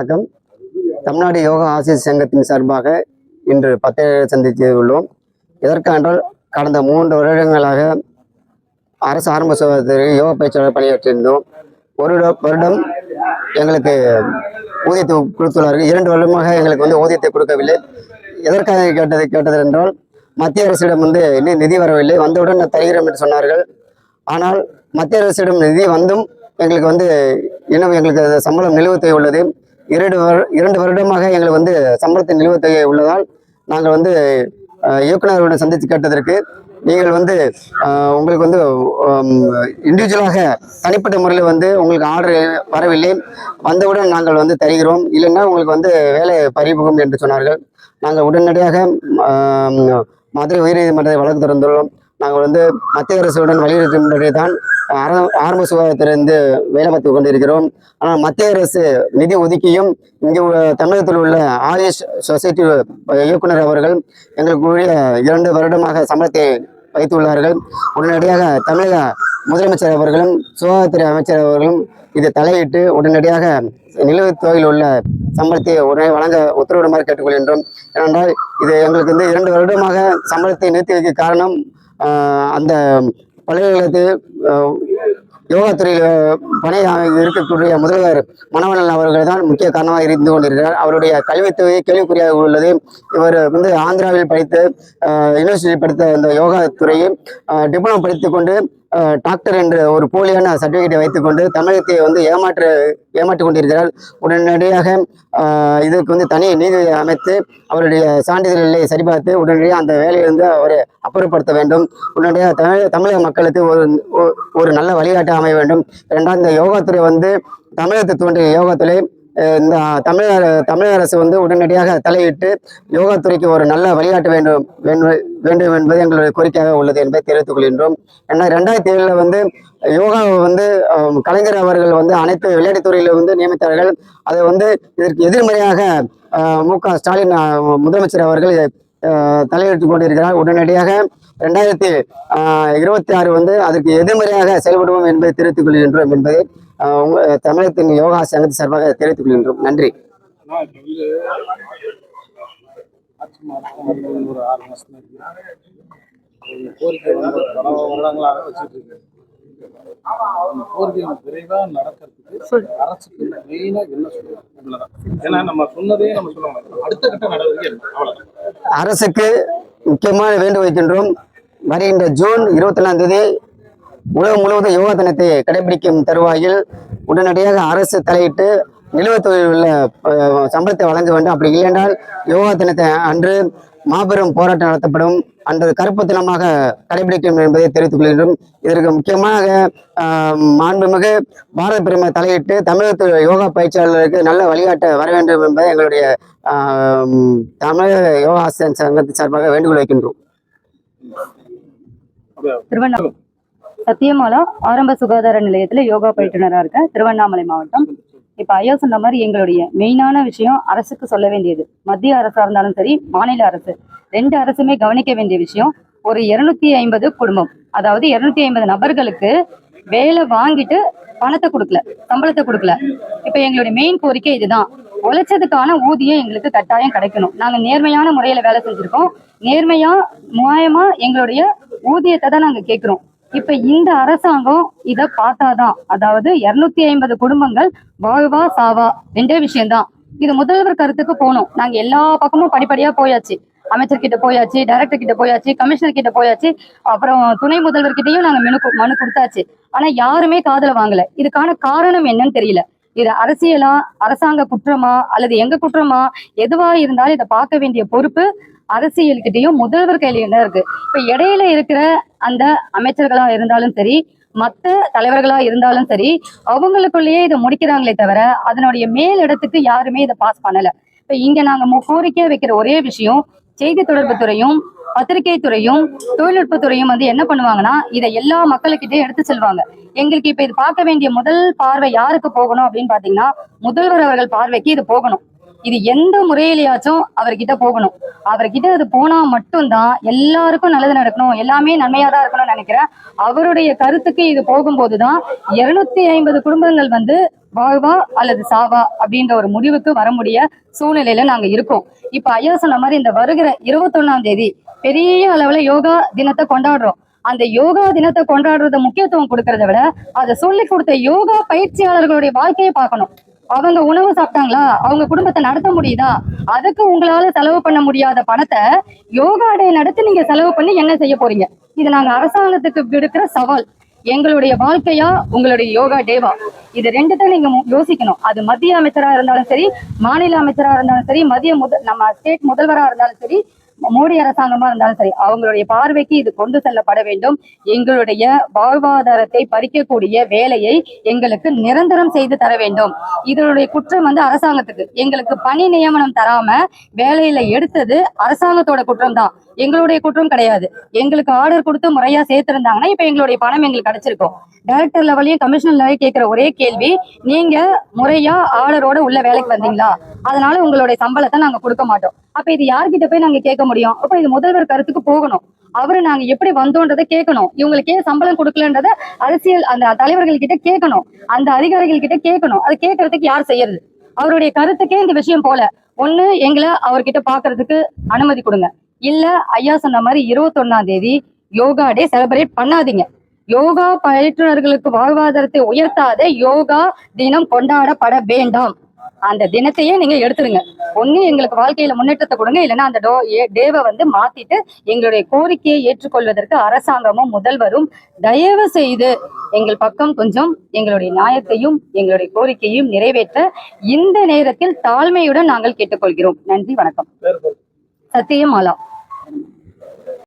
வணக்கம். தமிழ்நாடு யோகா ஆசிரியர் சங்கத்தின் சார்பாக இன்று பத்திரிகை சந்தித்து உள்ளோம். எதற்கென்றால் கடந்த மூன்று வருடங்களாக அரசு ஆரம்ப சுகாதாரத்தில் யோகா பயிற்சியாளர் பணியாற்றியிருந்தோம். ஒரு வருடம் எங்களுக்கு ஊதியத்தை கொடுத்துள்ளார்கள். இரண்டு வருடமாக எங்களுக்கு வந்து ஊதியத்தை கொடுக்கவில்லை. எதற்காக கேட்டது கேட்டது என்றால் மத்திய அரசிடம் வந்து இன்னும் நிதி வரவில்லை. வந்தவுடன் நான் தருகிறோம் என்று சொன்னார்கள். ஆனால் மத்திய அரசிடம் நிதி வந்தும் எங்களுக்கு வந்து இன்னும் எங்களுக்கு அது சம்பளம் நிலுவத்தை உள்ளது. இரண்டு வரு இரண்டு வருடமாக எங்களை வந்து சம்பளத்தின் நிலுவைத் தொகை உள்ளதால் நாங்கள் வந்து இயக்குநர்களுடன் சந்தித்து கேட்டதற்கு நீங்கள் வந்து உங்களுக்கு வந்து இண்டிவிஜுவலாக தனிப்பட்ட முறையில் வந்து உங்களுக்கு ஆர்டர் வரவில்லை. வந்தவுடன் நாங்கள் வந்து தருகிறோம். இல்லைன்னா உங்களுக்கு வந்து வேலை பறிபுகும் என்று சொன்னார்கள். நாங்கள் உடனடியாக மதுரை உயர்நீதிமன்றத்தை வழக்கு திறந்துள்ளோம் நாங்கள் வந்து மத்திய அரசுடன் வலியுறுத்தும்படி தான் ஆரம்ப சுகாதாரத்திலிருந்து வேலை பார்த்து கொண்டிருக்கிறோம். ஆனால் மத்திய அரசு நிதி ஒதுக்கியும் இங்கே உள்ள- தமிழகத்தில் உள்ள ஆயுஷ் சொசைட்டி இயக்குனர் அவர்கள் எங்களுக்குரிய இரண்டு வருடமாக சம்பளத்தை வைத்துள்ளார்கள். உடனடியாக தமிழக முதலமைச்சர் அவர்களும் சுகாதாரத்துறை அமைச்சர் அவர்களும் இதை தலையிட்டு உடனடியாக நிலுவைத் தொகையில் உள்ள சம்பளத்தை உடனே வழங்க உத்தரவிடுமாறு கேட்டுக்கொள்கின்றோம். ஏனென்றால் இது எங்களுக்கு வந்து இரண்டு வருடமாக சம்பளத்தை நிறுத்தி வைக்க காரணம் அந்த பல்கலைக்கழகத்தில் யோகா துறையில் பணி இருக்கக்கூடிய முதல்வர் மனவனன் அவர்கள் தான் முக்கிய காரணமாக இருந்து கொண்டிருக்கிறார். அவருடைய கல்வித்தொகை கேள்விக்குறியாக உள்ளது. இவர் வந்து ஆந்திராவில் படித்து யூனிவர்சிட்டி படித்த இந்த யோகா துறையை டிப்ளமோ படித்து கொண்டு டாக்டர் என்ற ஒரு போலியான சர்டிபிகேட்டை வைத்துக்கொண்டு தமிழகத்தை வந்து ஏமாற்ற ஏமாற்றிக் கொண்டிருக்கிறார். உடனடியாக இதற்கு இதுக்கு வந்து தனி நீதி அமைத்து அவருடைய சான்றிதழ்களை சரிபார்த்து உடனடியாக அந்த வேலையிலிருந்து அவரை அப்புறப்படுத்த வேண்டும். உடனடியாக தமிழக தமிழக மக்களுக்கு ஒரு ஒ- ஒரு நல்ல வழிகாட்டு அமைய வேண்டும். இரண்டாவது இந்த யோகாத்துறை வந்து தமிழகத்தை தோன்றிய யோகாத்துறை துறை இந்த தமிழக தமிழக அரசு வந்து உடனடியாக தலையிட்டு யோகாத்துறைக்கு ஒரு நல்ல வழிகாட்ட வேண்டும் வேண்டும் வேண்டும் என்பது எங்களுடைய கோரிக்கையாக உள்ளது என்பதை தெரிவித்துக் கொள்கின்றோம். ஏன்னா ரெண்டாயிரத்தி ஏழுல வந்து யோகாவை வந்து கலைஞர் அவர்கள் வந்து அனைத்து விளையாட்டுத் துறையில வந்து நியமித்தார்கள். அதை வந்து இதற்கு எதிர்மறையாக மு க ஸ்டாலின் முதலமைச்சர் அவர்கள் அஹ், தலையிட்டு கொண்டிருக்கிறார். உடனடியாக ரெண்டாயிரத்தி இருபத்தி ஆறு வந்து அதற்கு எதிர்மறையாக செயல்படுவோம் என்பதை தெரிவித்துக் கொள்கின்றோம் என்பதை தமிழகத்தின் யோகா சங்கத்தின் சார்பாக தெரிவித்துக் கொள்கின்றோம். நன்றி. கோரிக்கை வந்து பல வருடங்களாக வச்சுட்டு நடக்கிறதுக்கு அரசுக்கு மெயினா என்ன சொல்லலாம் இவ்வளவுதான் ஏன்னா நம்ம சொன்னதே நம்ம சொல்ல மாட்டோம் அடுத்த கட்ட நடவடிக்கை என்ன அவ்வளவுதான் அரசுக்கு முக்கியமான வேண்டு வைக்கின்றோம். வருகின்ற ஜூன் இருபத்தி ஒன்றாம் தேதி உலகம் முழுவதும் யோகா தினத்தை கடைபிடிக்கும் தருவாயில் உடனடியாக அரசு தலையிட்டு நிலுவைத் தொழில் உள்ள சம்பளத்தை வழங்க வேண்டும். அப்படி இல்லையென்றால் யோகா தினத்தை அன்று மாபெரும் போராட்டம் நடத்தப்படும். அன்றது கருப்பு தினமாக கடைபிடிக்கும் என்பதை தெரிவித்துக் கொள்கின்றோம். இதற்கு முக்கியமாக மாண்புமிகு பாரத பெருமை தலையிட்டு தமிழகத்தில் யோகா பயிற்சியாளர்களுக்கு நல்ல வழிகாட்ட வர வேண்டும் என்பதை எங்களுடைய ஆஹ், தமிழக யோகா ஆசிரியர் சங்கத்தின் சார்பாக வேண்டுகோள் வைக்கின்றோம். திருவண்ணாமலை. சத்தியமாலா ஆரம்ப சுகாதார நிலையத்துல யோகா பயிற்றுனராக இருக்கேன் திருவண்ணாமலை மாவட்டம். இப்போ ஐயா சொன்ன மாதிரி எங்களுடைய மெயினான விஷயம் அரசுக்கு சொல்ல வேண்டியது. மத்திய அரசா இருந்தாலும் சரி மாநில அரசு. ரெண்டு அரசுமே கவனிக்க வேண்டிய விஷயம் ஒரு இருநூத்தி ஐம்பது குடும்பம். அதாவது இருநூத்தி ஐம்பது நபர்களுக்கு வேலை வாங்கிட்டு பணத்தை கொடுக்கல சம்பளத்தை கொடுக்கல. இப்போ எங்களுடைய மெயின் கோரிக்கை இதுதான். உழைச்சதுக்கான ஊதியம் எங்களுக்கு கட்டாயம் கிடைக்கணும். நாங்கள் நேர்மையான முறையில் வேலை செஞ்சுருக்கோம். நேர்மையா நியாயமா எங்களுடைய ஊதியத்தை தான் நாங்கள் கேட்குறோம் இப்ப இந்த அரசாங்கம் இத பார்த்தாதான் அதாவது இருநூத்தி ஐம்பது குடும்பங்கள் வாழ்வா சாவா ரெண்டே விஷயம்தான். இது முதல்வர் கருத்துக்கு போகணும். நாங்க எல்லா பக்கமும் படிப்படியா போயாச்சு. அமைச்சர் கிட்ட போயாச்சு டைரக்டர் கிட்ட போயாச்சு கமிஷனர் கிட்ட போயாச்சு அப்புறம் துணை முதல்வர் கிட்டையும் நாங்க மனு மனு கொடுத்தாச்சு. ஆனா யாருமே காதல வாங்கல. இதுக்கான காரணம் என்னன்னு தெரியல. இது அரசியலா அரசாங்க குற்றமா அல்லது எங்க குற்றமா எதுவா இருந்தாலும் இதை பார்க்க வேண்டிய பொறுப்பு அரசியல்கிட்டையும் முதல்வர் கையிலையும் தான் இருக்கு? இப்ப இடையில இருக்கிற அந்த அமைச்சர்களா இருந்தாலும் சரி மற்ற தலைவர்களா இருந்தாலும் சரி அவங்களுக்குள்ளேயே இதை முடிக்கிறாங்களே தவிர அதனுடைய மேல் இடத்துக்கு யாருமே இதை பாஸ் பண்ணல. இப்ப இங்க நாங்க மு- கோரிக்கையா வைக்கிற ஒரே விஷயம் செய்தி தொடர்பு துறையும் பத்திரிகை துறையும் தொழில்நுட்பத்துறையும் வந்து என்ன பண்ணுவாங்கன்னா இதை எல்லா மக்களுக்கிட்டே எடுத்து செல்வாங்க எங்களுக்கு இப்ப இது பார்க்க வேண்டிய முதல் பார்வை யாருக்கு போகணும் அப்படின்னு பாத்தீங்கன்னா முதல்வர் அவர்கள் பார்வைக்கு இது போகணும். இது எந்த முறையிலயாச்சும் அவர்கிட்ட போகணும். அவர்கிட்ட அது போனா மட்டும்தான் எல்லாருக்கும் நல்லது நடக்கணும். எல்லாமே நன்மையா தான் இருக்கணும்னு நினைக்கிறேன். அவருடைய கருத்துக்கு இது போகும்போதுதான் இருநூத்தி ஐம்பது குடும்பங்கள் வந்து வாழ்வா அல்லது சாவா அப்படின்ற ஒரு முடிவுக்கு வர முடிய சூழ்நிலையில நாங்க இருக்கோம். இப்ப ஐயா சொன்ன மாதிரி இந்த வருகிற இருபத்தொன்னாம் தேதி பெரிய அளவுல யோகா தினத்தை கொண்டாடுறோம். அந்த யோகா தினத்தை கொண்டாடுறத முக்கியத்துவம் கொடுக்கறத விட அதை சொல்லி கொடுத்த யோகா பயிற்சியாளர்களுடைய வாழ்க்கையை பார்க்கணும். அவங்க உணவு சாப்பிட்டாங்களா? அவங்க குடும்பத்தை நடத்த முடியுதா? அதுக்கு உங்களால செலவு பண்ண முடியாத பணத்தை யோகா டே நடத்தி நீங்க செலவு பண்ணி என்ன செய்ய போறீங்க? இது நாங்க அரசாங்கத்துக்கு விடுக்கிற சவால். எங்களுடைய வாழ்க்கையா உங்களுடைய யோகா டேவா? இது ரெண்டுத்தையும் நீங்க யோசிக்கணும். அது மத்திய அமைச்சரா இருந்தாலும் சரி மாநில அமைச்சரா இருந்தாலும் சரி மத்திய முத நம்ம ஸ்டேட் முதல்வரா இருந்தாலும் சரி மோடி அரசாங்கமா இருந்தாலும் சரி அவங்களுடைய பார்வைக்கு இது கொண்டு செல்லப்பட வேண்டும். எங்களுடைய வாழ்வாதாரத்தை பறிக்கக்கூடிய வேலையை எங்களுக்கு நிரந்தரம் செய்து தர வேண்டும். இதனுடைய குற்றம் வந்து அரசாங்கத்துக்கு. எங்களுக்கு பணி நியமனம் தராம வேலையில எடுத்தது அரசாங்கத்தோட குற்றம் தான் எங்களுடைய குற்றம் கிடையாது. எங்களுக்கு ஆர்டர் கொடுத்து முறையா சேர்த்திருந்தாங்கன்னா இப்ப எங்களுடைய பணம் எங்களுக்கு கிடைச்சிருக்கும். டைரக்டர் லெவலையும் கமிஷனர் லெவலையும் கேட்கிற ஒரே கேள்வி நீங்க முறையா ஆர்டரோட உள்ள வேலைக்கு வந்தீங்களா? அதனால உங்களுடைய சம்பளத்தை நாங்க கொடுக்க மாட்டோம். அப்ப இது யார்கிட்ட போய் நாங்க கேட்க முடியும்? அப்ப இது முதல்வர் கருத்துக்கு போகணும். அவரு நாங்க எப்படி வந்தோன்றதை கேட்கணும். இவங்களுக்கு ஏன் சம்பளம் கொடுக்கலன்றத அரசியல் அந்த தலைவர்கள் கிட்ட கேட்கணும். அந்த அதிகாரிகள் கிட்ட கேட்கணும். அது கேட்கறதுக்கு யார் செய்யறது? அவருடைய கருத்துக்கே இந்த விஷயம் போல. ஒண்ணு எங்களை அவர்கிட்ட பாக்குறதுக்கு அனுமதி கொடுங்க. இல்ல ஐயா சொன்ன மாதிரி இருபத்தொன்னாம் தேதி யோகா டே செலிப்ரேட் பண்ணாதீங்க. யோகா பயிற்றுனர்களுக்கு வாழ்வாதாரத்தை உயர்த்தாத யோகா தினம் கொண்டாடப்பட வேண்டாம். அந்த தினத்தையே நீங்க எடுத்துருங்க ஒண்ணு எங்களுக்கு வாழ்க்கையில முன்னேற்றத்தை கொடுங்க. இல்லைன்னா அந்த டோ டேவை வந்து மாத்திட்டு எங்களுடைய கோரிக்கையை ஏற்றுக்கொள்வதற்கு அரசாங்கமும் முதல்வரும் தயவு செய்து எங்கள் பக்கம் கொஞ்சம் எங்களுடைய நியாயத்தையும் எங்களுடைய கோரிக்கையும் நிறைவேற்ற இந்த நேரத்தில் தாழ்மையுடன் நாங்கள் கேட்டுக்கொள்கிறோம். நன்றி வணக்கம். சத்தியமாலா